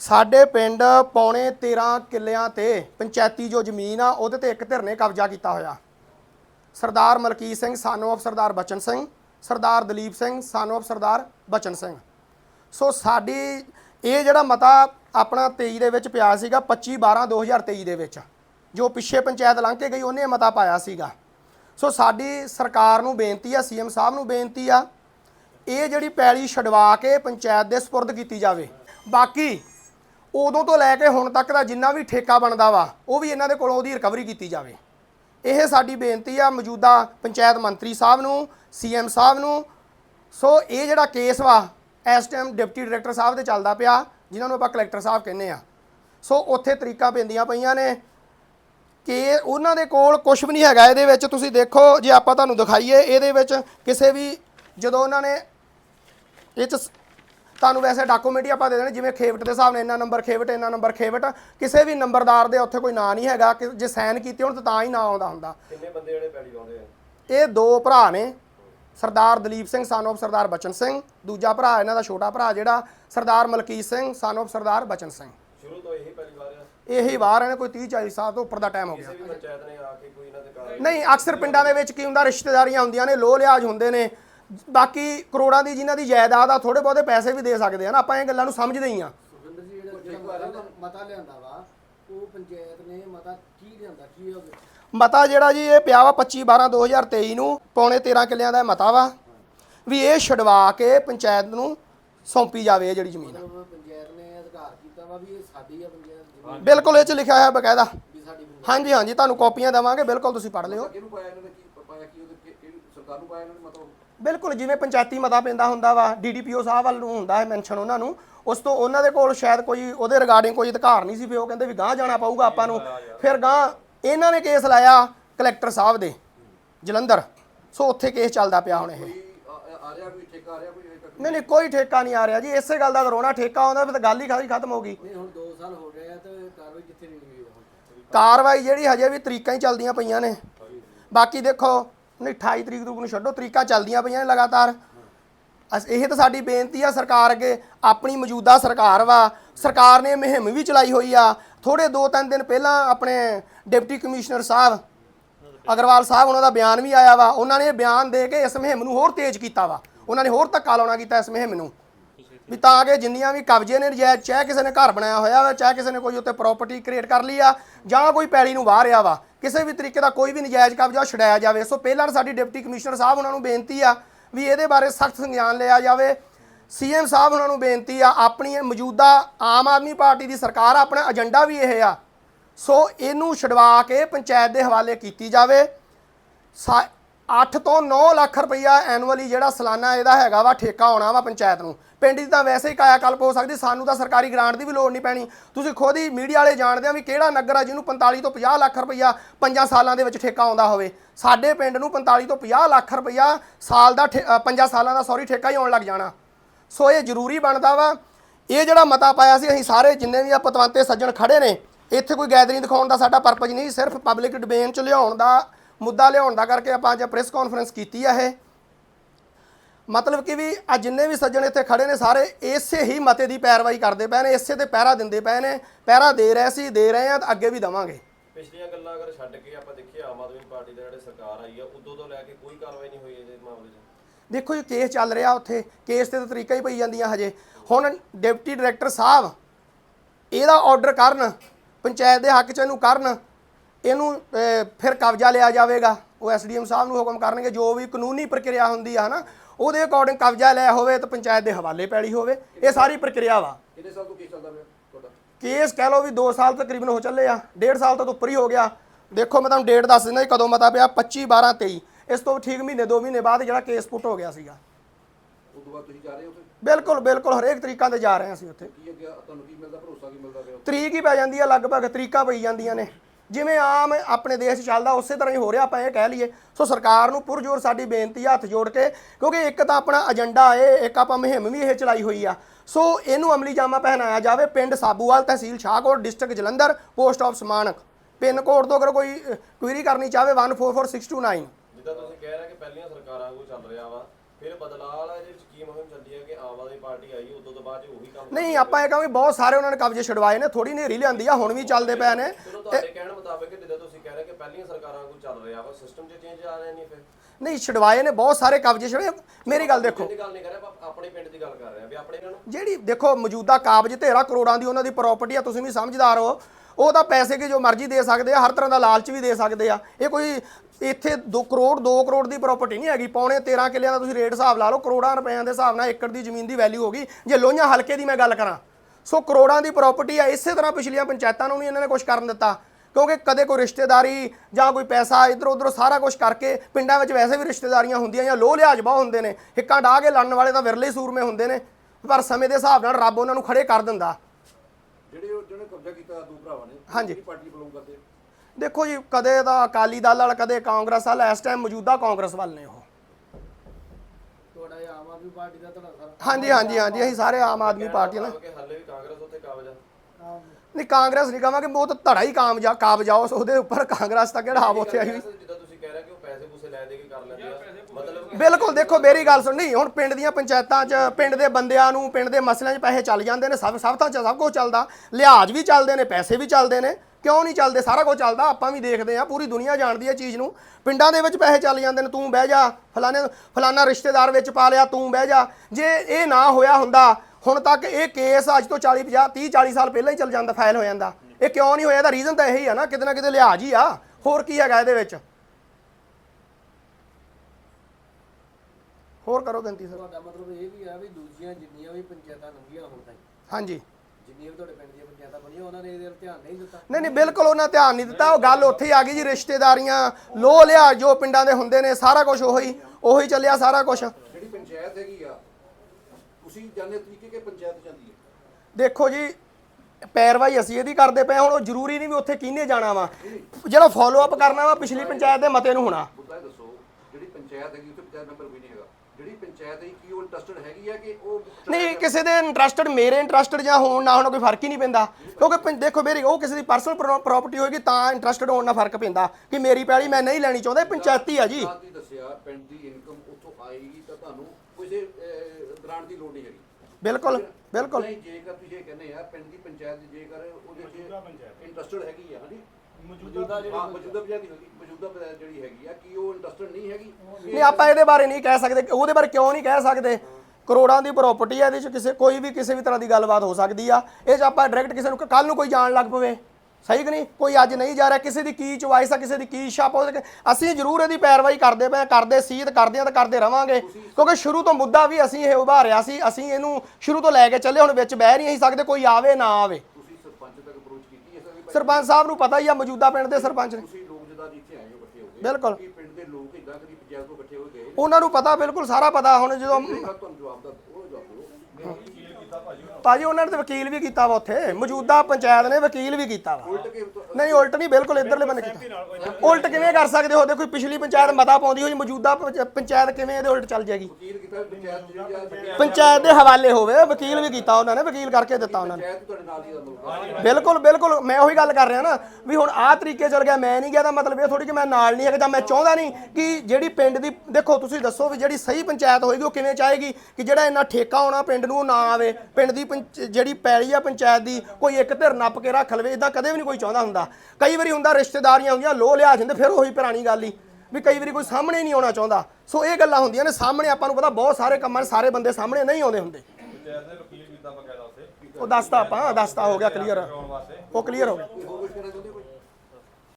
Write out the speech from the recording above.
ਸਾਡੇ ਪਿੰਡ ਪੌਣੇ 13 ਕਿੱਲਿਆਂ ਤੇ ਪੰਚਾਇਤੀ ਜੋ ਜ਼ਮੀਨ ਆ, ਉਹਦੇ ਤੇ ਇੱਕ ਧਿਰ ਨੇ ਕਬਜ਼ਾ ਕੀਤਾ ਹੋਇਆ। Sardar Malkit Singh son of Sardar Bachan Singh, Sardar Dalip Singh son of Sardar Bachan Singh. ਸੋ ਸਾਡੀ, ਇਹ ਜਿਹੜਾ ਮਤਾ ਆਪਣਾ 23 ਦੇ ਵਿੱਚ ਪਿਆ ਸੀਗਾ 25 12 2023 ਦੇ ਵਿੱਚ, ਜੋ ਪਿੱਛੇ ਪੰਚਾਇਤ ਲੰਘ ਕੇ ਗਈ, ਉਹਨੇ ਮਤਾ ਪਾਇਆ ਸੀਗਾ। ਸੋ ਸਾਡੀ ਸਰਕਾਰ ਨੂੰ ਬੇਨਤੀ ਆ ਸੀਐਮ ਸਾਹਿਬ ਨੂੰ ਬੇਨਤੀ ਆ, ਇਹ ਜਿਹੜੀ ਪੈਲੀ ਛਡਵਾ ਕੇ ਪੰਚਾਇਤ ਦੇ ਸਪੁਰਦ ਕੀਤੀ ਜਾਵੇ। ਬਾਕੀ ਉਦੋਂ ਤੋਂ ਲੈ ਕੇ ਹੁਣ ਤੱਕ ਦਾ ਜਿੰਨਾ ਵੀ ਠੇਕਾ ਬਣਦਾ ਵਾ, ਉਹ ਵੀ ਇਹਨਾਂ ਦੇ ਕੋਲੋਂ ਉਹਦੀ ਰਿਕਵਰੀ ਕੀਤੀ ਜਾਵੇ। ਇਹ ਸਾਡੀ ਬੇਨਤੀ ਆ ਮੌਜੂਦਾ ਪੰਚਾਇਤ ਮੰਤਰੀ ਸਾਹਿਬ ਨੂੰ, ਸੀਐਮ ਸਾਹਿਬ ਨੂੰ। ਸੋ ਇਹ ਜਿਹੜਾ ਕੇਸ ਵਾ, ਇਸ ਟਾਈਮ ਡਿਪਟੀ ਡਾਇਰੈਕਟਰ ਸਾਹਿਬ ਦੇ ਚੱਲਦਾ ਪਿਆ, ਜਿਨ੍ਹਾਂ ਨੂੰ ਆਪਾਂ ਕਲੈਕਟਰ ਸਾਹਿਬ ਕਹਿੰਦੇ ਆ। ਸੋ ਉੱਥੇ ਤਰੀਕਾ ਪੈਂਦੀਆਂ ਪਈਆਂ ਨੇ ਕਿ ਉਹਨਾਂ ਦੇ ਕੋਲ ਕੁਝ ਵੀ ਨਹੀਂ ਹੈਗਾ, ਇਹਦੇ ਵਿੱਚ ਤੁਸੀਂ ਦੇਖੋ, ਜੇ ਆਪਾਂ ਤੁਹਾਨੂੰ ਦਿਖਾਈਏ, ਇਹਦੇ ਵਿੱਚ ਕਿਸੇ ਵੀ ਜਦੋਂ ਉਹਨਾਂ ਨੇ ਇਹ ਚ ਤੁਹਾਨੂੰ ਵੈਸੇ ਡਾਕੂਮੈਂਟ ਹੀ ਆਪਾਂ ਦੇ ਦੇਣੇ ਜਿਵੇਂ ਖੇਵਟ ਦੇ ਹਿਸਾਬ ਨਾਲ ਇੰਨਾ ਨੰਬਰ ਖੇਵਟ ਇੰਨਾ ਨੰਬਰ ਖੇਵਟ। ਕਿਸੇ ਵੀ ਨੰਬਰਦਾਰ ਦੇ ਉੱਥੇ ਕੋਈ ਨਾਂ ਨਹੀਂ ਹੈਗਾ ਕਿ ਜੇ ਸਾਈਨ ਕੀਤੇ ਹੋਣ ਤਾਂ ਤਾਂ ਹੀ ਨਾਂ ਆਉਂਦਾ ਹੁੰਦਾ। ਕਿੰਨੇ ਬੰਦੇ ਜਿਹੜੇ ਪੈੜੀ ਲਾਉਂਦੇ ਆ? ਇਹ ਦੋ ਭਰਾ ਨੇ ਸਰਦਾਰ ਦਲੀਪ ਸਿੰਘ son of ਸਰਦਾਰ ਬਚਨ ਸਿੰਘ। ਦੂਜਾ ਭਰਾ ਇਹਨਾਂ ਦਾ ਛੋਟਾ ਭਰਾ ਜਿਹੜਾ ਸਰਦਾਰ ਮਲਕੀਤ ਸਿੰਘ son of ਸਰਦਾਰ ਬਚਨ ਸਿੰਘ। ਸ਼ੁਰੂ ਤੋਂ ਇਹੀ ਪੈੜੀ ਵਾਰ ਆ? ਇਹੀ ਵਾਰ ਇਹਨੇ ਕੋਈ 30 40 ਸਾਲ ਤੋਂ ਉੱਪਰ ਦਾ ਟਾਈਮ ਹੋ ਗਿਆ। ਕਿਸੇ ਵੀ ਪੰਚਾਇਤ ਨੇ ਆ ਕੇ ਕੋਈ ਇਹਨਾਂ ਦੇ ਕਾਰਨ ਨਹੀਂ ਅਕਸਰ ਪਿੰਡਾਂ ਦੇ ਵਿੱਚ ਕੀ ਹੁੰਦਾ ਰਿਸ਼ਤੇਦਾਰੀਆਂ ਹੁੰਦੀਆਂ ਨੇ ਲੋਹ ਲਿਆਜ ਹੁੰਦੇ ਨੇ। ਬਾਕੀ ਕਰੋੜਾਂ ਦੀ ਜਿਨ੍ਹਾਂ ਦੀ ਜਾਇਦਾਦ ਆ ਥੋੜੇ ਬਹੁਤੇ ਪੈਸੇ ਵੀ ਦੇ ਸਕਦੇ ਆ ਨਾ ਆਪਾਂ ਇਹ ਗੱਲਾਂ ਨੂੰ ਸਮਝਦੇ ਹੀ ਆ ਸੁਖਿੰਦਰ ਜੀ ਜਿਹੜਾ ਜਿਹੜਾ ਮਤਾ- ਲਿਆਂਦਾ ਵਾ ਉਹ ਪੰਚਾਇਤ ਨੇ ਮਤਾ ਕੀ ਲਿਆਂਦਾ ਕੀ ਹੋ ਗਿਆ ਮਤਾ ਜਿਹੜਾ ਜੀ ਇਹ ਪਿਆ ਵਾ 25 12 2023 ਨੂੰ ਪੌਣੇ 13 ਕਿੱਲਿਆਂ ਦਾ ਮਤਾ ਵਾ। ਵੀ ਇਹ ਛਡਵਾ ਕੇ ਪੰਚਾਇਤ ਨੂੰ ਸੌਂਪੀ ਜਾਵੇ ਇਹ ਜਿਹੜੀ ਜ਼ਮੀਨ ਪੰਚਾਇਤ ਨੇ ਅਧਿਕਾਰ ਕੀਤਾ ਵਾ ਵੀ ਇਹ ਸਾਡੀ ਆ ਪੰਚਾਇਤ ਜ਼ਮੀਨ। ਬਿਲਕੁਲ ਇਹ ਚ ਲਿਖਿਆ ਹੋਇਆ ਬਕਾਇਦਾ। ਹਾਂਜੀ ਹਾਂਜੀ ਤੁਹਾਨੂੰ ਕਾਪੀਆਂ ਦੇਵਾਂਗੇ ਬਿਲਕੁਲ ਤੁਸੀਂ ਪੜ੍ਹ ਲਿਓ। ਕਿਹਨੂੰ ਪਾਇਆ ਇਹਨਾਂ ਨੇ ਕੀ ਪਾਇਆ ਕੀ ਉਹਦੇ ਕਿ- ਕਿਹੜੀ ਸਰਕਾਰ ਨੂੰ ਪਾਇਆ ਇਹਨਾਂ ਨੇ ਮਤਲਬ ਬਿਲਕੁਲ ਜਿਵੇਂ ਪੰਚਾਇਤੀ ਮਤਾ ਪੈਂਦਾ ਹੁੰਦਾ ਵਾ ਡੀਡੀਪੀਓ ਸਾਹਿਬ ਵੱਲ ਨੂੰ ਹੁੰਦਾ ਹੈ ਮੈਂਸ਼ਨ ਉਹਨਾਂ ਨੂੰ ਉਸ ਤੋਂ ਉਹਨਾਂ ਦੇ ਕੋਲ ਸ਼ਾਇਦ ਕੋਈ ਉਹਦੇ ਰਿਗਾਰਡਿੰਗ ਕੋਈ ਅਧਿਕਾਰ ਨਹੀਂ ਸੀ ਵੀ ਉਹ ਕਹਿੰਦੇ ਵੀ ਗਾਂਹ ਜਾਣਾ ਪਊਗਾ ਆਪਾਂ ਨੂੰ। ਫਿਰ ਗਾਂਹ ਇਹਨਾਂ ਨੇ ਕੇਸ ਲਾਇਆ ਕਲੈਕਟਰ ਸਾਹਿਬ ਦੇ ਜਲੰਧਰ। ਸੋ ਉੱਥੇ ਕੇਸ ਚੱਲਦਾ ਪਿਆ ਹੁਣ ਇਹ। ਆ- ਰਿਹਾ ਕੋਈ ਠੇਕਾ ਆ ਰਿਹਾ ਕੋਈ ਨਹੀਂ ਨਹੀਂ ਕੋਈ ਠੇਕਾ ਨਹੀਂ ਆ ਰਿਹਾ ਜੀ ਇਸੇ ਗੱਲ ਦਾ ਕਰੋਨਾ ਠੇਕਾ ਆਉਂਦਾ ਫਿਰ ਤਾਂ ਗੱਲ ਹੀ ਖਾਲੀ ਖਤਮ ਹੋ ਗਈ। ਨਹੀਂ ਹੁਣ 2 ਸਾਲ ਹੋ ਗਏ ਆ ਤੇ ਕਾਰਵਾਈ ਕਿੱਥੇ ਨਹੀਂ ਹੋਈ ਹੁਣ ਕਾਰਵਾਈ ਜਿਹੜੀ ਹਜੇ ਵੀ ਤਰੀਕਾਂ ਹੀ ਚੱਲਦੀਆਂ ਪਈਆਂ ਨੇ। ਬਾਕੀ ਦੇਖੋ ਨਹੀਂ 28 ਤਰੀਕ ਨੂੰ ਛੱਡੋ, ਤਰੀਕਾਂ ਚੱਲਦੀਆਂ ਪਈਆਂ ਨੇ ਲਗਾਤਾਰ। ਅਸ, ਇਹ ਤਾਂ ਸਾਡੀ ਬੇਨਤੀ ਆ ਸਰਕਾਰ ਅੱਗੇ, ਆਪਣੀ ਮੌਜੂਦਾ ਸਰਕਾਰ ਵਾ। ਸਰਕਾਰ ਨੇ ਮੁਹਿੰਮ ਵੀ ਚਲਾਈ ਹੋਈ ਆ। ਥੋੜੇ ਦੋ ਤਿੰਨ ਦਿਨ ਪਹਿਲਾਂ ਆਪਣੇ ਡਿਪਟੀ ਕਮਿਸ਼ਨਰ ਸਾਹਿਬ ਅਗਰਵਾਲ ਸਾਹਿਬ, ਉਹਨਾਂ ਦਾ ਬਿਆਨ ਵੀ ਆਇਆ ਵਾ। ਉਹਨਾਂ ਨੇ ਇਹ ਬਿਆਨ ਦੇ ਕੇ ਇਸ ਮੁਹਿੰਮ ਨੂੰ ਹੋਰ ਤੇਜ਼ ਕੀਤਾ ਵਾ। ਉਹਨਾਂ ਨੇ ਹੋਰ ਧੱਕਾ ਲਾਉਣਾ ਕੀਤਾ ਇਸ ਮੁਹਿੰਮ ਨੂੰ। ਵੀ ਤਾਂ ਕਿ ਜਿੰਨੀਆਂ ਵੀ ਕਬਜ਼ੇ ਨੇ ਨਜਾਇਜ਼, ਚਾਹੇ ਕਿਸੇ ਨੇ ਘਰ ਬਣਾਇਆ ਹੋਇਆ ਵਾ, ਚਾਹੇ ਕਿਸੇ ਨੇ ਕੋਈ ਉੱਤੇ ਪ੍ਰਾਪਰਟੀ ਕ੍ਰੀਏਟ ਕਰ ਲਈ ਆ, ਜਾਂ ਕੋਈ ਪੈਲੀ ਨੂੰ ਵਾਹ ਰਿਹਾ ਵਾ, ਕਿਸੇ ਵੀ ਤਰੀਕੇ ਦਾ ਕੋਈ ਵੀ ਨਜਾਇਜ਼ ਕਬਜ਼ਾ ਉਹ ਛਡਾਇਆ ਜਾਵੇ। ਸੋ ਪਹਿਲਾਂ ਤਾਂ ਸਾਡੀ ਡਿਪਟੀ ਕਮਿਸ਼ਨਰ ਸਾਹਿਬ ਉਹਨਾਂ ਨੂੰ ਬੇਨਤੀ ਆ ਵੀ ਇਹਦੇ ਬਾਰੇ ਸਖਤ ਸੰਗਿਆਨ ਲਿਆ ਜਾਵੇ। ਸੀਐਮ ਸਾਹਿਬ ਉਹਨਾਂ ਨੂੰ ਬੇਨਤੀ ਆ, ਆਪਣੀ ਇਹ ਮੌਜੂਦਾ ਆਮ ਆਦਮੀ ਪਾਰਟੀ ਦੀ ਸਰਕਾਰ ਆਪਣਾ ਏਜੰਡਾ ਵੀ ਇਹ ਆ। ਸੋ ਇਹਨੂੰ ਛਡਵਾ ਕੇ ਪੰਚਾਇਤ ਦੇ ਹਵਾਲੇ ਕੀਤੀ ਜਾਵੇ। 8 ਤੋਂ 9 ਲੱਖ ਰੁਪਈਆ ਐਨੂਅਲੀ ਜਿਹੜਾ ਸਾਲਾਨਾ ਇਹਦਾ ਹੈਗਾ ਵਾ ਠੇਕਾ ਆਉਣਾ ਵਾ ਪੰਚਾਇਤ ਨੂੰ। ਪਿੰਡ ਦੀ ਤਾਂ ਵੈਸੇ ਹੀ ਕਾਇਆ ਕਲਪ ਹੋ ਸਕਦੀ, ਸਾਨੂੰ ਤਾਂ ਸਰਕਾਰੀ ਗ੍ਰਾਂਟ ਦੀ ਵੀ ਲੋੜ ਨਹੀਂ ਪੈਣੀ। ਤੁਸੀਂ ਖੁਦ ਹੀ ਮੀਡੀਆ ਵਾਲੇ ਜਾਣਦੇ ਆ ਵੀ ਕਿਹੜਾ ਨਗਰ ਆ ਜਿਹਨੂੰ 45 ਤੋਂ 50 ਲੱਖ ਰੁਪਈਆ ਪੰਜਾਂ ਸਾਲਾਂ ਦੇ ਵਿੱਚ ਠੇਕਾ ਆਉਂਦਾ ਹੋਵੇ। ਸਾਡੇ ਪਿੰਡ ਨੂੰ 45 ਤੋਂ 50 ਲੱਖ ਰੁਪਈਆ ਸਾਲ ਦਾ ਠੇ- ਪੰਜਾਂ ਸਾਲਾਂ ਦਾ ਸੌਰੀ ਠੇਕਾ ਹੀ ਆਉਣ ਲੱਗ ਜਾਣਾ। ਸੋ ਇਹ ਜ਼ਰੂਰੀ ਬਣਦਾ ਵਾ। ਇਹ ਜਿਹੜਾ ਮਤਾ ਪਾਇਆ ਸੀ, ਅਸੀਂ ਸਾਰੇ ਜਿੰਨੇ ਵੀ ਆ ਪਤਵੰਤੇ ਸੱਜਣ ਖੜੇ ਨੇ, ਇੱਥੇ ਕੋਈ ਗੈਦਰਿੰਗ ਦਿਖਾਉਣ ਦਾ ਸਾਡਾ ਪਰਪਸ ਨਹੀਂ, ਸਿਰਫ ਪਬਲਿਕ ਡਿਬੇਨ ਚ ਲਿਆਉਣ ਦਾ ਮੁੱਦਾ ਲਿਆਉਣ ਦਾ ਕਰਕੇ ਆਪਾਂ ਅੱਜ ਪ੍ਰੈਸ ਕਾਨਫਰੰਸ ਕੀਤੀ ਆ ਇਹ। ਮਤਲਬ ਕਿ ਵੀ ਆ ਜਿੰਨੇ ਵੀ ਸੱਜਣ ਇੱਥੇ ਖੜੇ ਨੇ ਸਾਰੇ ਇਸੇ ਹੀ ਮਤੇ ਦੀ ਪੈਰਵਾਈ ਕਰਦੇ ਪਏ ਨੇ ਇਸੇ ਤੇ ਪਹਿਰਾ ਦਿੰਦੇ ਪਏ ਨੇ ਪਹਿਰਾ ਦੇ ਰਹੇ ਸੀ ਦੇ ਰਹੇ ਆ ਤੇ ਅੱਗੇ ਵੀ ਦਵਾਂਗੇ। ਪਿਛਲੀਆਂ ਗੱਲਾਂ ਅਗਰ ਛੱਡ ਕੇ ਆਪਾਂ ਦੇਖੀਏ ਆਮ ਆਦਮੀ ਪਾਰਟੀ ਦਾ ਜਿਹੜੇ ਸਰਕਾਰ ਆਈ ਆ ਉਦੋਂ ਤੋਂ ਲੈ ਕੇ ਕੋਈ ਕਾਰਵਾਈ ਨਹੀਂ ਹੋਈ ਇਹਦੇ ਮਾਮਲੇ 'ਚ। ਦੇਖੋ ਜੀ ਕੇਸ ਚੱਲ ਰਿਹਾ ਉੱਥੇ ਕੇਸ ਤੇ ਤਾਂ ਤਰੀਕਾ ਹੀ ਪਈ ਜਾਂਦੀਆਂ ਹਜੇ। ਹੁਣ ਡਿਪਟੀ ਡਾਇਰੈਕਟਰ ਸਾਹਿਬ ਇਹਦਾ ਆਰਡਰ ਕਰਨ ਪੰਚਾਇਤ ਦੇ ਹੱਕ 'ਚ ਇਹਨੂੰ ਕਰਨ ਇਹਨੂੰ ਫਿਰ ਕਬਜ਼ਾ ਲਿਆ ਜਾਵੇਗਾ। ਉਹ ਐਸਡੀਐਮ ਸਾਹਿਬ ਨੂੰ ਹੁਕਮ ਕਰਨਗੇ ਜੋ ਵੀ ਕਾਨੂੰਨੀ ਪ੍ਰਕਿਰਿਆ ਹੁੰਦੀ ਆ ਹਨਾ ਉਹਦੇ ਅਕੋਰਡਿੰਗ ਕਬਜ਼ਾ ਲਿਆ ਹੋਵੇ ਤਾਂ ਪੰਚਾਇਤ ਦੇ ਹਵਾਲੇ ਪੈੜੀ ਹੋਵੇ। ਇਹ ਸਾਰੀ ਪ੍ਰਕਿਰਿਆ ਵਾ। ਕਿੰਨੇ ਸਾਲ ਤੋਂ ਕੇਸ ਚੱਲਦਾ ਪਿਆ ਤੁਹਾਡਾ? ਕੇਸ ਕਹਿ ਲਓ ਵੀ 2 ਸਾਲ ਤਕਰੀਬਨ ਹੋ ਚੱਲੇ ਆ। 1.5 ਸਾਲ ਤੋਂ ਉੱਪਰ ਹੀ ਹੋ ਗਿਆ। ਦੇਖੋ ਮੈਂ ਤੁਹਾਨੂੰ ਡੇਟ ਦੱਸ ਦਿੰਦਾ ਕਦੋਂ ਮਤਾ ਪਿਆ? 25 12 23 ਇਸ ਤੋਂ ਠੀਕ ਮਹੀਨੇ 2 ਮਹੀਨੇ ਬਾਅਦ ਜਿਹੜਾ ਕੇਸ ਪੁੱਟ ਹੋ ਗਿਆ ਸੀਗਾ। ਉਸ ਤੋਂ ਬਾਅਦ ਤੁਸੀਂ ਜਾ ਰਹੇ ਹੋ ਉੱਥੇ? ਬਿਲਕੁਲ ਬਿਲਕੁਲ ਹਰੇਕ ਤਰੀਕਾਂ ਤੇ ਜਾ ਰਹੇ ਹਾਂ ਅਸੀਂ ਉੱਥੇ। ਕੀ ਅੱਗੇ ਤੁਹਾਨੂੰ ਕੀ ਮਿਲਦਾ? ਭਰੋਸਾ ਕੀ ਮਿਲਦਾ ਪਿਆ ਤਰੀਕ ਹੀ ਪੈ ਜਾਂਦੀ ਹੈ ਲਗਭਗ ਤਰੀਕਾਂ ਪਈ ਜਾਂਦੀਆਂ ਨੇ। ਜਿਵੇਂ ਆਮ ਆਪਣੇ ਦੇਸ਼ 'ਚ ਚੱਲਦਾ, ਉਸੇ ਤਰ੍ਹਾਂ ਹੀ ਹੋ ਰਿਹਾ, ਆਪਾਂ ਇਹ ਕਹਿ ਲਈਏ। ਸੋ ਸਰਕਾਰ ਨੂੰ ਪੁਰਜੋਰ ਸਾਡੀ ਬੇਨਤੀ ਹੈ ਹੱਥ ਜੋੜ ਕੇ, ਕਿਉਂਕਿ ਇੱਕ ਤਾਂ ਆਪਣਾ ਏਜੰਡਾ ਏ ਇੱਕ ਆਪਾਂ ਮੁਹਿੰਮ ਵੀ ਇਹ ਚਲਾਈ ਹੋਈ ਆ। ਸੋ ਇਹਨੂੰ ਅਮਲੀ ਜਾਮਾ ਪਹਿਨਾਇਆ ਜਾਵੇ, ਪਿੰਡ Sabuwal tehsil Shahkot, district Jalandhar, post of Samanak pin code ਤੋਂ ਅਗਰ ਕੋਈ ਕੁਇਰੀ ਕਰਨੀ ਚਾਹੇ 144629 ਜਿੱਦਾਂ ਤੁਸੀਂ ਕਹਿ ਰਹੇ ਕਿ ਪਹਿਲੀਆਂ ਸਰਕਾਰਾਂ ਵਾਂਗੂ ਚੱਲ ਰਿਹਾ ਵਾ ਫਿਰ ਬਦਲਾਅ ਵਾਲਾ ਇਹਦੇ ਵਿੱਚ ਕੀ ਕੀ ਮੁਹਿੰਮ ਚੱਲੀ ਹੈ ਕਿ ਆਮ ਆਦਮੀ ਪਾਰਟੀ ਆਈ ਉਦੋਂ ਤੋਂ ਬਾਅਦ 'ਚ ਉਹੀ ਕੰਮ ਨਹੀਂ ਆਪਾਂ ਇਹ ਕਹਾਂਗੇ ਬਹੁਤ ਸਾਰੇ ਉਹਨਾਂ ਨੇ ਕਬਜ਼ੇ ਛਡਵਾਏ ਨੇ ਥੋੜੀ ਨੇਰੀ ਲਿਆਂਦੀ ਆ ਹੁਣ ਵੀ ਚੱਲਦੇ ਪਏ ਨੇ। ਚਲੋ ਤੁਹਾਡੇ ਕਹਿਣ ਮੁਤਾਬਕ ਜਿੱਦਾਂ ਤੁਸੀਂ ਰਹੇ ਕਿ ਪਹਿਲੀਆਂ ਸਰਕਾਰਾਂ ਕੋਲ ਚੱਲ ਰਿਹਾ ਵਾ? ਸਿਸਟਮ 'ਚ ਚੇਂਜ ਆ ਰਹੇ ਨਹੀਂ ਫਿਰ? ਨਹੀਂ ਛਡਵਾਏ ਨੇ ਬਹੁਤ ਸਾਰੇ ਕਬਜ਼ੇ ਛਡਵਾਏ ਮੇਰੀ ਗੱਲ ਦੇਖੋ। ਦੀ ਗੱਲ ਨਹੀਂ ਕਰ ਰਿਹਾ ਆਪਾਂ ਆਪਣੇ ਪਿੰਡ ਦੀ ਗੱਲ ਕਰ ਰਹੇ ਹਾਂ। ਵੀ ਆਪਣੇ ਇਹਨਾਂ ਨੂੰ ਜਿਹੜੀ ਦੇਖੋ ਮੌਜੂਦਾ ਕਾਬਜ ਧੇਰਾ ਕਰੋੜਾਂ ਦੀ ਉਹਨਾਂ ਦੀ ਪ੍ਰਾਪਰਟੀ ਆ ਤੁਸੀਂ ਵੀ ਸਮਝਦਾਰ ਹੋ। ਉਹ ਤਾਂ ਪੈਸੇ ਕਿ ਜੋ ਮਰਜ਼ੀ ਦੇ ਸਕਦੇ ਆ ਹਰ ਤਰ੍ਹਾਂ ਦਾ ਲਾਲਚ ਵੀ ਦੇ ਸਕਦੇ ਆ। ਇਹ ਕੋਈ ਇੱਥੇ 2 ਕਰੋੜ 2 ਕਰੋੜ ਦੀ ਪ੍ਰਾਪਰਟੀ ਨਹੀਂ ਹੈਗੀ। ਪੌਣੇ 13 ਕਿੱਲਿਆਂ ਦਾ ਤੁਸੀਂ ਰੇਟ ਹਿਸਾਬ ਲਾ ਲਓ ਕਰੋੜਾਂ ਰੁਪਈਆਂ ਦੇ ਹਿਸਾਬ ਨਾਲ ਏਕੜ ਦੀ ਜ਼ਮੀਨ ਦੀ ਵੈਲਿਊ ਹੋਗੀ ਜੇ ਲੋਹੀਆਂ ਹਲਕੇ ਦੀ ਮੈਂ ਗੱਲ ਕਰਾਂ ਸੋ ਕਰੋੜਾਂ ਦੀ ਪ੍ਰਾਪਰਟੀ ਆ ਇਸੇ ਤਰ੍ਹਾਂ ਪਿਛਲੀਆਂ ਪੰਚਾਇਤਾਂ ਨੂੰ ਨਹੀਂ ਇਹਨਾਂ ਨੇ ਕੁਝ ਕਰਨ ਦਿੱਤਾ। ਕਿਉਂਕਿ ਕਦੇ ਕੋਈ ਰਿਸ਼ਤੇਦਾਰੀ ਜਾਂ ਕੋਈ ਪੈਸਾ ਇਧਰ ਉਧਰ ਸਾਰਾ ਕੁਝ ਕਰਕੇ ਪਿੰਡਾਂ ਵਿੱਚ ਵੈਸੇ ਵੀ ਰਿਸ਼ਤੇਦਾਰੀਆਂ ਹੁੰਦੀਆਂ ਜਾਂ ਲੋਹ ਲਿਹਾਜ਼ ਬਹੁਤ ਹੁੰਦੇ ਨੇ ਹਿੱਕਾਂ ਡਾਹ ਕੇ ਲੜਨ ਵਾਲੇ ਤਾਂ ਵਿਰਲੇ ਹੀ ਸੂਰਮੇ ਹੁੰਦੇ ਨੇ ਪਰ ਸਮੇਂ ਦੇ ਹਿਸਾਬ ਨਾਲ ਰੱਬ ਉਹਨਾਂ ਨੂੰ ਖੜੇ ਕਰ ਦਿੰਦਾ। ਜਿਹੜੇ ਉਹ- ਜਿਹਨੇ ਕਬਜ਼ਾ ਕੀਤਾ ਦੋ ਭਰਾਵਾਂ ਨੇ ਉਹ ਹਾਂਜੀ। ਕਿਹੜੀ ਪਾਰਟੀ ਬਿਲੋਂਗ ਕਰਦੇ? ਦੇਖੋ ਜੀ ਕਦੇ ਤਾਂ ਅਕਾਲੀ ਦਲ ਵਾਲ ਕਦੇ ਕਾਂਗਰਸ ਵਾਲ ਇਸ ਟਾਈਮ ਮੌਜੂਦਾ ਕਾਂਗਰਸ ਵੱਲ ਨੇ ਉਹ। ਤੁਹਾਡਾ ਇਹ ਆਮ ਆਦਮੀ ਪਾਰਟੀ ਦਾ ਧੜਾ ਸਾਰਾ। ਹਾਂਜੀ ਹਾਂਜੀ ਹਾਂਜੀ ਅਸੀਂ ਸਾਰੇ ਆਮ ਆਦਮੀ ਪਾਰਟੀ ਨਾਲ ਕਿ ਹੱਲੇ ਵੀ ਕਾਂਗਰਸ ਉੱਥੇ ਕਾਬਜ ਆ ਆਮ ਨਹੀਂ ਕਾਂਗਰਸ ਨਹੀਂ ਕਹਾਂਗੇ ਉਹ ਤਾਂ ਧੜਾ ਹੀ ਕਾਮਯਾਬ ਕਾਬਜਾਓ ਉਹਦੇ ਉੱਪਰ ਕਾਂਗਰਸ ਤਾਂ ਕਿਹੜਾ ਆਪ ਉੱਥੇ ਆਈ ਹੋਈ। ਜਿੱਦਾਂ ਤੁਸੀਂ ਕਹਿ ਰਹੇ ਕਿ ਉਹ ਪੈਸੇ ਪੂਸੇ ਲੈ ਦੇ ਕੇ ਕਰ ਲੈਂਦੇ ਆ ਮਤਲਬ ਕਿ ਬਿਲਕੁਲ ਦੇਖੋ ਮੇਰੀ ਗੱਲ ਸੁਣ ਨਹੀਂ ਹੁਣ ਪਿੰਡ ਦੀਆਂ ਪੰਚਾਇਤਾਂ 'ਚ ਪਿੰਡ ਦੇ ਬੰਦਿਆਂ ਨੂੰ ਪਿੰਡ ਦੇ ਮਸਲਿਆਂ 'ਚ ਪੈਸੇ ਚੱਲ ਜਾਂਦੇ ਨੇ ਸਭ ਸਭ ਤਾਂ ਸਭ ਕੁਝ ਚੱਲਦਾ ਲਿਹਾਜ਼ ਵੀ ਚੱਲਦੇ ਨੇ ਪੈਸੇ ਵੀ ਚੱਲਦੇ ਨੇ ਕਿਉਂ ਨਹੀਂ ਚੱਲਦੇ? ਸਾਰਾ ਕੁਝ ਚੱਲਦਾ ਆਪਾਂ ਵੀ ਦੇਖਦੇ ਆ ਪੂਰੀ ਦੁਨੀਆ ਜਾਣਦੀ ਹੈ ਚੀਜ਼ ਨੂੰ। ਪਿੰਡਾਂ ਦੇ ਵਿੱਚ ਪੈਸੇ ਚੱਲ ਜਾਂਦੇ ਨੇ ਤੂੰ ਬਹਿ ਜਾ ਫਲਾਣੇ ਫਲਾਣਾ ਰਿਸ਼ਤੇਦਾਰ ਵਿੱਚ ਪਾ ਲਿਆ ਤੂੰ ਬਹਿ ਜਾ। ਜੇ ਇਹ ਨਾ ਹੋਇਆ ਹੁੰਦਾ ਹੁਣ ਤੱਕ ਇਹ ਕੇਸ ਅੱਜ ਤੋਂ 40 50 30 40 ਸਾਲ ਪਹਿਲਾਂ ਹੀ ਚੱਲ ਜਾਂਦਾ ਫਾਈਲ ਹੋ ਜਾਂਦਾ। ਇਹ ਕਿਉਂ ਨਹੀਂ ਹੋਇਆ? ਇਹਦਾ ਰੀਜ਼ਨ ਤਾਂ ਇਹੀ ਆ ਨਾ ਕਿਤੇ ਨਾ ਕਿਤੇ ਲਿਹਾਜ਼ ਹੀ ਆ। ਹੋਰ ਕੀ ਹੈਗਾ ਇਹਦੇ ਵਿੱਚ? ਹੋਰ ਕਰੋ ਬੇਨਤੀ ਸਰ। ਤੁਹਾਡਾ ਮਤਲਬ ਇਹ ਵੀ ਆ ਵੀ ਦੂਜੀਆਂ ਜਿੰਨੀਆਂ ਵੀ ਪੰਚਾਇਤਾਂ ਲੰਘੀਆਂ ਹੁਣ ਤਾਈਂ ਹਾਂਜੀ। ਜਿੰਨੀਆਂ ਵੀ ਤੁਹਾਡੇ ਪਿੰਡ ਦੀਆਂ ਪੰਚਾਇਤਾਂ ਬਣੀਆਂ ਉਹਨਾਂ ਨੇ ਇਹਦੇ ਵੱਲ ਧਿਆਨ ਨਹੀਂ ਦਿੱਤਾ? ਨਹੀਂ ਨਹੀਂ ਬਿਲਕੁਲ ਉਹਨਾਂ ਧਿਆਨ ਨਹੀਂ ਦਿੱਤਾ। ਉਹ ਗੱਲ ਉੱਥੇ ਹੀ ਆ ਗਈ ਜੀ ਰਿਸ਼ਤੇਦਾਰੀਆਂ ਲੋ ਲਿਆ ਜੋ ਪਿੰਡਾਂ ਦੇ ਹੁੰਦੇ ਨੇ ਸਾਰਾ ਕੁਝ ਉਹੀ ਉਹੀ ਚੱਲਿਆ ਸਾਰਾ ਕੁਝ ਜਿਹੜੀ ਪੰਚਾਇਤ ਹੈਗੀ ਆ ਤੁਸੀਂ ਜਾਣਦੇ ਹੋ ਤਰੀਕੇ ਕਿ ਪੰਚਾਇਤ ਜਾਂਦੀ ਹੈ? ਦੇਖੋ ਜੀ ਪੈਰਵਾਈ ਅਸੀਂ ਇਹਦੀ ਕਰਦੇ ਪਏ ਹਾਂ, ਹੁਣ ਉਹ ਜ਼ਰੂਰੀ ਨਹੀਂ ਵੀ ਉੱਥੇ ਕਿਹਨੇ ਜਾਣਾ ਵਾ। ਜਿਹੜਾ ਫਾਲੋ ਅਪ ਕਰਨਾ ਵਾ ਪਿਛਲੀ ਪੰਚਾਇਤ ਦੇ ਮਤੇ ਨੂੰ ਹੋਣਾ। ਮੁੱਦਾ ਇਹ ਦੱਸੋ ਜਿਹੜੀ ਪੰਚਾਇਤ ਹੈਗੀ ਉੱਥੇ ਪੰਚਾਇਤ ਮੈਂਬਰ ਕੋਈ ਨਹੀਂ ਹੈਗਾ। ਜਿਹੜੀ ਪੰਚਾਇਤ ਹੈ ਕੀ ਉਹ ਇੰਟਰਸਟਡ ਹੈਗੀ ਆ ਕਿ ਉਹ ਨਹੀਂ ਕਿਸੇ ਦੇ ਇੰਟਰਸਟਡ ਮੇਰੇ ਇੰਟਰਸਟਡ ਜਾਂ ਹੋਣ ਨਾ ਹੋਣ ਕੋਈ ਫ਼ਰਕ ਹੀ ਨਹੀਂ ਪੈਂਦਾ। ਕਿਉਂਕਿ ਪੰ- ਦੇਖੋ ਮੇਰੀ ਉਹ ਕਿਸੇ ਦੀ ਪਰਸਨਲ ਪ੍ਰਾਪਰਟੀ ਹੋਏਗੀ ਤਾਂ ਇੰਟਰਸਟਡ ਹੋਣ ਨਾਲ ਫ਼ਰਕ ਪੈਂਦਾ। ਕਿ ਮੇਰੀ ਪੈਲੀ ਮੈਂ ਨਹੀਂ ਲੈਣੀ ਚਾਹੁੰਦਾ ਇਹ ਪੰਚਾਇਤੀ ਆ ਜੀ। ਦੀ ਦੱਸਿਆ ਪਿੰਡ ਦੀ ਇਨਕਮ ਉੱਥੋਂ ਆਏਗੀ ਤਾਂ ਤੁਹਾਨੂੰ ਕਿਸੇ ਗ੍ਰਾਂਟ ਦੀ ਲੋੜ ਨਹੀਂ ਹੈਗੀ। ਬਿਲਕੁਲ ਬਿਲਕੁਲ। ਨਹੀਂ ਜੇਕਰ ਤੁਸੀਂ ਇਹ ਕਹਿੰਦੇ ਆ ਪਿੰਡ ਦੀ ਪੰਚਾਇਤ ਜੇਕਰ ਉਹਦੇ ਚ ਇੰਟਰਸਟਡ ਹੈਗੀ ਆ ਹਾਂਜੀ? ਮੌਜੂਦਾ ਜਿਹੜੀ ਮੌਜੂਦਾ ਪੰਚਾਇਤ ਦੀ ਹੈਗੀ ਮੌਜੂਦਾ ਪੰਚਾਇਤ ਜਿਹੜੀ ਹੈਗੀ ਆ ਕੀ ਉਹ ਇੰਟਰਸਟਡ ਨਹੀਂ ਹੈਗੀ? ਨਹੀਂ ਆਪਾਂ ਇਹਦੇ ਬਾਰੇ ਨਹੀਂ ਕਹਿ ਸਕਦੇ ਕਿ ਉਹਦੇ ਬਾਰੇ ਕਿਉਂ ਨਹੀਂ ਕਹਿ ਸਕਦੇ? ਕਰੋੜਾਂ ਦੀ ਪ੍ਰਾਪਰਟੀ ਹੈ ਇਹਦੇ ਚ ਕਿਸੇ ਕੋਈ ਵੀ ਕਿਸੇ ਵੀ ਤਰ੍ਹਾਂ ਦੀ ਗੱਲਬਾਤ ਹੋ ਸਕਦੀ ਆ। ਇਹ ਚ ਆਪਾਂ ਡਾਇਰੈਕਟ ਕਿਸੇ ਨੂੰ ਕੱਲ ਨੂੰ ਕੋਈ ਜਾਣ ਲੱਗ ਪਵੇ। ਸਹੀ ਕਿ ਨਹੀਂ? ਕੋਈ ਅੱਜ ਨਹੀਂ ਜਾ ਰਿਹਾ ਕਿਸੇ ਦੀ ਕੀ ਚੁਆਇਸ ਆ ਕਿਸੇ ਦੀ ਕੀ ਇੱਛਾ ਕੇ ਅਸੀਂ ਜ਼ਰੂਰ ਇਹਦੀ ਪੈਰਵਾਈ ਕਰਦੇ ਪਏ ਕਰਦੇ ਸੀ ਤੇ ਕਰਦੇ ਆ ਤੇ ਕਰਦੇ ਰਵਾਂਗੇ। ਕਿਉਂਕਿ ਸ਼ੁਰੂ ਤੋਂ ਮੁੱਦਾ ਵੀ ਅਸੀਂ ਇਹ ਉਭਾਰਿਆ ਸੀ ਅਸੀਂ ਇਹਨੂੰ ਸ਼ੁਰੂ ਤੋਂ ਲੈ ਕੇ ਚੱਲੇ ਹੁਣ ਵਿੱਚ ਬਹਿ ਨਹੀਂ ਸਕਦੇ ਕੋਈ ਆਵੇ ਨਾ ਆਵੇ। ਤੁਸੀਂ ਸਰਪੰਚ ਤੱਕ ਅਪਰੋਚ ਕੀਤੀ ਹੈ ਸਰ ਸਰਪੰਚ ਸਾਹਿਬ ਨੂੰ ਪਤਾ ਹੀ ਆ ਮੌਜੂਦਾ ਪਿੰਡ ਦੇ ਸਰਪੰਚ ਨੇ। ਤੁਸੀਂ ਲੋਕ ਜਦੋਂ ਇੱਥੇ ਆਏ ਹੋ ਇਕੱਠੇ ਹੋ ਕੇ ਬਿਲਕੁਲ। ਕਿ ਪਿੰਡ ਦੇ ਲੋਕ ਇਦਾਂ ਕਦੀ ਪੰਚਾਇਤ ਤੋਂ ਇਕੱਠੇ ਹੋ ਕੇ ਗਏ? ਉਹਨਾਂ ਨੂੰ ਪਤਾ ਬਿਲਕੁਲ ਸਾਰਾ ਪਤਾ ਹੁਣ ਜਦੋਂ ਇਹ ਗੱਲ ਤੁਹਾਨੂੰ ਜਵਾਬ ਦਾ ਉਹ ਜਵਾਬ ਦਿਓ। ਭਾਜੀ ਉਹਨਾਂ ਨੇ ਤਾਂ ਵਕੀਲ ਵੀ ਕੀਤਾ ਵਾ ਉੱਥੇ। ਮੌਜੂਦਾ ਪੰਚਾਇਤ ਨੇ ਵਕੀਲ ਵੀ ਕੀਤਾ ਵਾ। ਨਹੀਂ ਉਲਟ ਨਹੀਂ ਬਿਲਕੁਲ ਇਧਰਲੇ ਬੰਨੇ ਕੀਤਾ। ਉਲਟ ਕਿਵੇਂ ਕਰ ਸਕਦੇ ਹੋ? ਦੇਖੋ ਪਿਛਲੀ ਪੰਚਾਇਤ ਮਤਾ ਪਾਉਂਦੀ ਹੋਈ ਮੌਜੂਦਾ ਪੰਚ- ਪੰਚਾਇਤ ਕਿਵੇਂ ਇਹਦੇ ਉਲਟ ਚੱਲ ਜਾਏਗੀ? ਪੰਚਾਇਤ ਦੇ ਹਵਾਲੇ ਹੋਵੇ ਵਕੀਲ ਵੀ ਕੀਤਾ ਉਹਨਾਂ ਨੇ ਵਕੀਲ ਕਰਕੇ ਦਿੱਤਾ ਉਹਨਾਂ ਨੇ। ਬਿਲਕੁਲ ਬਿਲਕੁਲ ਮੈਂ ਉਹੀ ਗੱਲ ਕਰ ਰਿਹਾ ਨਾ ਵੀ ਹੁਣ ਆਹ ਤਰੀਕੇ ਚੱਲ ਗਿਆ ਮੈਂ ਨਹੀਂ ਗਿਆ ਤਾਂ ਮਤਲਬ ਇਹ ਥੋੜੀ ਕਿ ਮੈਂ ਨਾਲ ਨਹੀਂ ਹੈਗਾ ਜਾਂ ਮੈਂ ਚਾਹੁੰਦਾ ਨਹੀਂ ਕਿ ਜਿਹੜੀ ਪਿੰਡ ਦੀ ਦੇਖੋ ਤੁਸੀਂ ਦੱਸੋ ਵੀ ਜਿਹੜੀ ਸਹੀ ਪੰਚਾਇਤ ਹੋਏਗੀ ਉਹ ਕਿਵੇਂ ਚਾਹੇਗੀ ਕਿ ਜਿਹੜਾ ਇੰਨਾ ਠੇਕਾ ਆਉਣਾ ਪਿੰਡ ਨੂੰ ਨਾ ਆਵੇ ਪਿੰਡ ਦੀ ਪੰਚ- ਜਿਹੜੀ ਪੈਲੀ ਆ ਪੰਚਾਇਤ ਦੀ, ਕੋਈ ਇੱਕ ਧਿਰ ਨੱਪ ਕੇ ਰੱਖ ਲਵੇ ਇਦਾਂ ਕਦੇ ਵੀ ਨਹੀਂ ਕੋਈ ਚਾਹੁੰਦਾ ਹੁੰਦਾ। ਕਈ ਵਾਰੀ ਹੁੰਦਾ ਰਿਸ਼ਤੇਦਾਰੀਆਂ ਹੁੰਦੀਆਂ, ਲੋਹ ਲਿਆ ਜਾਂਦੇ ਫਿਰ ਉਹੀ ਪੁਰਾਣੀ ਗੱਲ ਹੀ। ਵੀ ਕਈ ਵਾਰੀ ਕੋਈ ਸਾਹਮਣੇ ਨਹੀਂ ਆਉਣਾ ਚਾਹੁੰਦਾ। ਸੋ ਇਹ ਗੱਲਾਂ ਹੁੰਦੀਆਂ ਨੇ, ਸਾਹਮਣੇ ਆਪਾਂ ਨੂੰ ਪਤਾ ਬਹੁਤ ਸਾਰੇ ਕੰਮਾਂ 'ਚ ਸਾਰੇ ਬੰਦੇ ਸਾਹਮਣੇ ਨਹੀਂ ਆਉਂਦੇ ਹੁੰਦੇ। ਉਹ ਦੱਸਤਾ ਆਪਾਂ ਦੱਸਤਾ, ਹੋ ਗਿਆ ਕਲੀਅਰ ਉਹ ਕਲੀਅਰ ਹੋ ਗਿਆ।